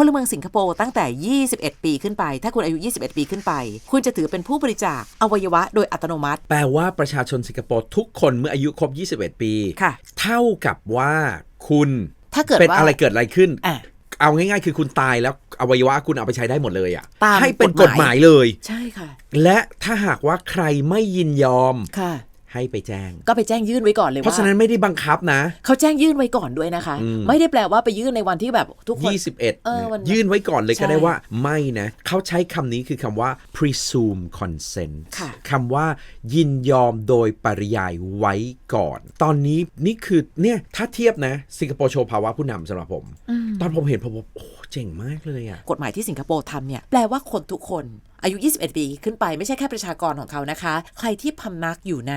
พลเมืองสิงคโปร์ตั้งแต่ 21 ปีขึ้นไป ถ้าคุณอายุ 21 ปีขึ้นไป คุณจะถือเป็นผู้บริจาคอวัยวะโดยอัตโนมัติ แปลว่าประชาชนสิงคโปร์ทุกคนเมื่ออายุครบ 21 ปีค่ะ เท่ากับว่าคุณถ้าเกิดเป็นว่าอะไรเกิดอะไรขึ้นอะเอาง่ายๆ คือคุณตายแล้วอวัยวะคุณเอาไปใช้ได้หมดเลยอะตามให้เป็นกกฎฎหหมามายยเลย ใช่ค่ะ และถ้าหากว่าใครไม่ยินยอมค่ะ ให้ไปแจ้ง ก็ไปแจ้งยื่นไว้ก่อนเลยเพราะว่าฉะนั้นไม่ได้บังคับนะ เขาแจ้งยื่นไว้ก่อนด้วยนะคะอืมไม่ได้แปลว่าไปยื่นในวันที่แบบทุกคนเออวันนั้น21ยื่นไว้ก่อนเลยใช่ก็ได้ว่าไม่นะเขาใช้คำนี้คือคำว่า presume consent ค่ะคำว่ายินยอมโดยปริยายไว้ก่อน ตอนนี้นี่คือเนี่ยถ้าเทียบนะ สิงคโปร์โชว์ภาวะผู้นำสำหรับผม ตอนผมเห็นผมบอกโอ้ เจ๋งมากเลยอะ กฎหมายที่สิงคโปร์ทำเนี่ยแปลว่าคนทุกคนอายุ 21 ปีขึ้นไปไม่ใช่แค่ประชากรของเขานะคะ ใครที่พำนักอยู่ใน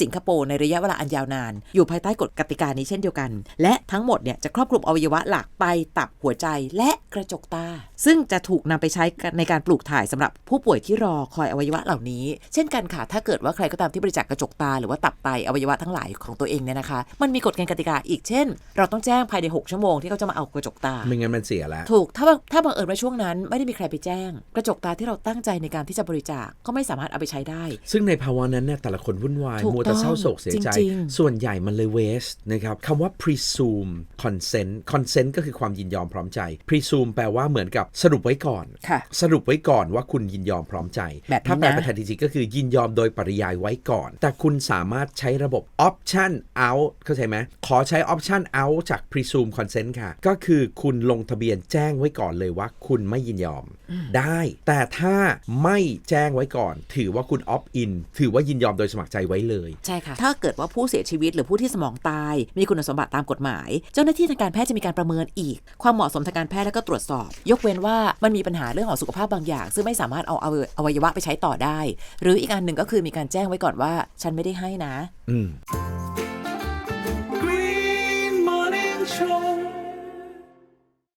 สิงคโปร์ในระยะเวลาอันยาวนาน อยู่ภายใต้กฎกติกานี้เช่นเดียวกัน และทั้งหมดเนี่ยจะครอบคลุมอวัยวะหลักไตตับหัวใจและกระจกตา ซึ่งจะถูกนำไปใช้ในการปลูกถ่ายสำหรับผู้ป่วยที่รอคอยอวัยวะเหล่านี้ เช่นกันค่ะ ถ้าเกิดว่าใครก็ตามที่บริจาคกระจกตา หรือว่าตับไตอวัยวะทั้งหลายของตัวเองเนี่ยนะคะ มันมีกฎเกณฑ์กติกาอีกเช่น เราต้องแจ้งภายในหกชั่วโมงที่เขาจะมาเอากระจกตา ไม่งั้นมันเสียแล้วถูกถ้าบังถ้าบังเอิญว่าช่วงนั้นไม่ได้มีใครไปแจ้ง กระจกตาที่เราตั้งใจในการที่จะบริจาคก็ไม่สามารถเอาไปใช้ได้ ซึ่งในภาวะนั้นเนี่ยแต่ละคนวุ่นวายถูกมัวแต่เศร้าโศกเสียใจต้องจริงๆส่วนใหญ่มันเลย waste นะครับคำว่า presume consent consent ก็คือความยินยอมพร้อมใจ presume แปลว่าเหมือนกับสรุปไว้ก่อนค่ะสรุปไว้ก่อนว่าคุณยินยอมพร้อมใจแบบนี้ถ้าแปลนะเป็นไทยจริงๆก็คือยินยอมโดยปริยายไว้ก่อน แต่คุณสามารถใช้ระบบ option out เข้าใจไหมขอใช้ option out จาก presume consent ค่ะ ก็คือคุณลงทะเบียนแจ้งไว้ก่อนเลยว่าคุณไม่ยินยอมได้ แต่ถ้าไม่แจ้งไว้ก่อน ถือว่าคุณ opt in ถือว่ายินยอมโดยสมัครใจไว้เลย ใช่ค่ะ ถ้าเกิดว่าผู้เสียชีวิตหรือผู้ที่สมองตาย มีคุณสมบัติตามกฎหมาย เจ้าหน้าที่ทางการแพทย์จะมีการประเมินอีก ความเหมาะสมทางการแพทย์แล้วก็ตรวจสอบ ยกเว้นว่ามันมีปัญหาเรื่องของสุขภาพบางอย่าง ซึ่งไม่สามารถเอาอวัยวะไปใช้ต่อได้ หรืออีกอันหนึ่งก็คือมีการแจ้งไว้ก่อนว่า ฉันไม่ได้ให้นะ อืม